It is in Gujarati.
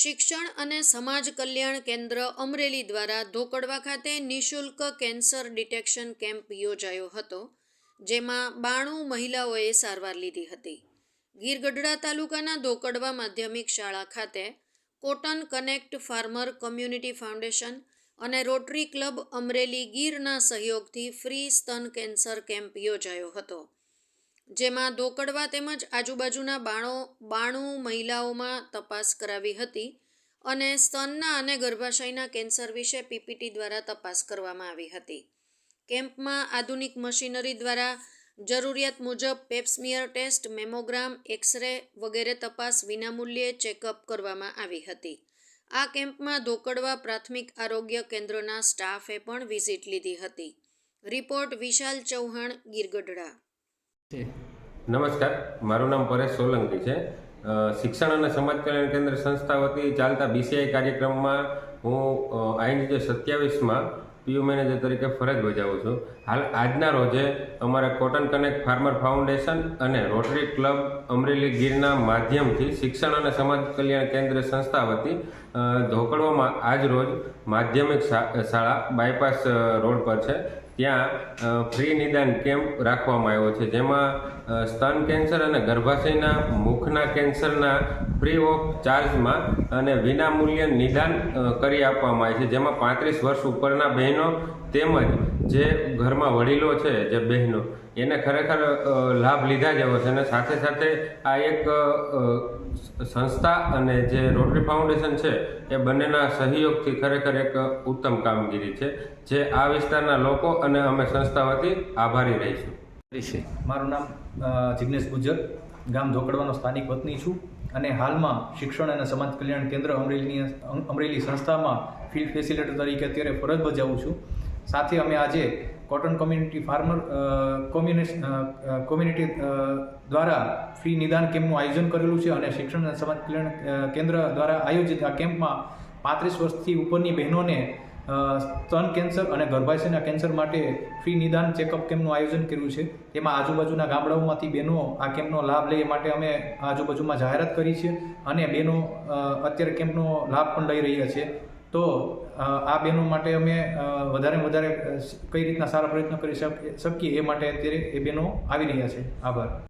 શિક્ષણ અને સમાજ કલ્યાણ કેન્દ્ર અમરેલી દ્વારા ધોકડવા ખાતે નિઃશુલ્ક કેન્સર ડિટેક્શન કેમ્પ યોજાયો હતો, જેમાં બાણું મહિલાઓએ સારવાર લીધી હતી. ગીરગઢડા તાલુકાના ધોકડવા માધ્યમિક શાળા ખાતે Cotton Connect farmer community foundation અને રોટરી ક્લબ અમરેલી ગીરના સહયોગથી ફ્રી સ્તન કેન્સર કેમ્પ યોજાયો હતો. જેમાં ધોકડવા તેમજ આજુબાજુના બાણો, બાણું મહિલાઓમાં તપાસ કરાવી હતી અને સ્તનના અને ગર્ભાશયના કેન્સર વિશે પીપીટી દ્વારા તપાસ કરવામાં આવી હતી. કેમ્પમાં આધુનિક મશીનરી દ્વારા જરૂરિયાત મુજબ પેપ્સમિયર ટેસ્ટ, મેમોગ્રામ, એક્સરે વગેરે તપાસ વિનામૂલ્યે ચેકઅપ કરવામાં આવી હતી. આ કેમ્પમાં ધોકડવા પ્રાથમિક આરોગ્ય કેન્દ્રના સ્ટાફે પણ વિઝિટ લીધી હતી. રિપોર્ટ વિશાલ ચૌહાણ, ગીરગઢડા. નમસ્કાર. મારું નામ પરેશ સોલંકી છે. શિક્ષણ અને સમાજ કલ્યાણ કેન્દ્ર સંસ્થા વતી ચાલતા બીસીઆઈ કાર્યક્રમમાં હું આઈની સત્યાવીસમાં પીયુ મેનેજર તરીકે ફરજ બજાવું છું. હાલ આજના રોજે અમારા કોટન કનેક્ટ ફાર્મર ફાઉન્ડેશન અને રોટરી ક્લબ અમરેલી ગીરના માધ્યમથી શિક્ષણ અને સમાજ કલ્યાણ કેન્દ્ર સંસ્થા વતી ધોકડવામાં આજ રોજ માધ્યમિક શાળા બાયપાસ રોડ પર છે. ત્યાં ફ્રી નિદાન કેમ્પ રાખવામાં આવ્યો છે, જેમાં સ્તન કેન્સર અને ગર્ભાશયના, મુખના કેન્સરના ફ્રી ઓફ ચાર્જમાં અને વિનામૂલ્ય નિદાન કરી આપવામાં આવે છે, જેમાં પાંત્રીસ વર્ષ ઉપરના બહેનો તેમજ જે ઘરમાં વડીલો છે, જે બહેનો, એને ખરેખર લાભ લીધા જેવો છે અને સાથે સાથે આ એક સંસ્થા અને જે રોટરી ફાઉન્ડેશન છે, એ બંનેના સહયોગથી ખરેખર એક ઉત્તમ કામગીરી છે, જે આ વિસ્તારના લોકો અને અમે સંસ્થા વતી આભારી રહીશું. છે. મારું નામ જિગ્નેશ ગુજર ગામ ધોકડવાનો સ્થાનિક વતની છું અને હાલમાં શિક્ષણ અને સમાજ કલ્યાણ કેન્દ્ર અમરેલીની અમરેલી સંસ્થામાં ફિલ્ડ ફેસિલિટર તરીકે અત્યારે ફરજ બજાવું છું. સાથે અમે આજે કોટન કોમ્યુનિટી ફાર્મર કોમ્યુનિટી દ્વારા ફ્રી નિદાન કેમ્પનું આયોજન કરેલું છે અને શિક્ષણ અને સમાજ કલ્યાણ કેન્દ્ર દ્વારા આયોજિત આ કેમ્પમાં પાંત્રીસ વર્ષથી ઉપરની બહેનોને સ્તન કેન્સર અને ગર્ભાશયના કેન્સર માટે ફ્રી નિદાન ચેકઅપ કેમ્પનું આયોજન કર્યું છે. તેમાં આજુબાજુના ગામડાઓમાંથી બહેનો આ કેમ્પનો લાભ લે એ માટે અમે આજુબાજુમાં જાહેરાત કરી છે અને બહેનો અત્યારે કેમ્પનો લાભ પણ લઈ રહ્યા છે. તો આ બહેનો માટે અમે વધારે વધારે કઈ રીતના સારા પ્રયત્નો કરી શક- શકીએ એ માટે અત્યારે એ બહેનો આવી રહ્યા છે. આભાર.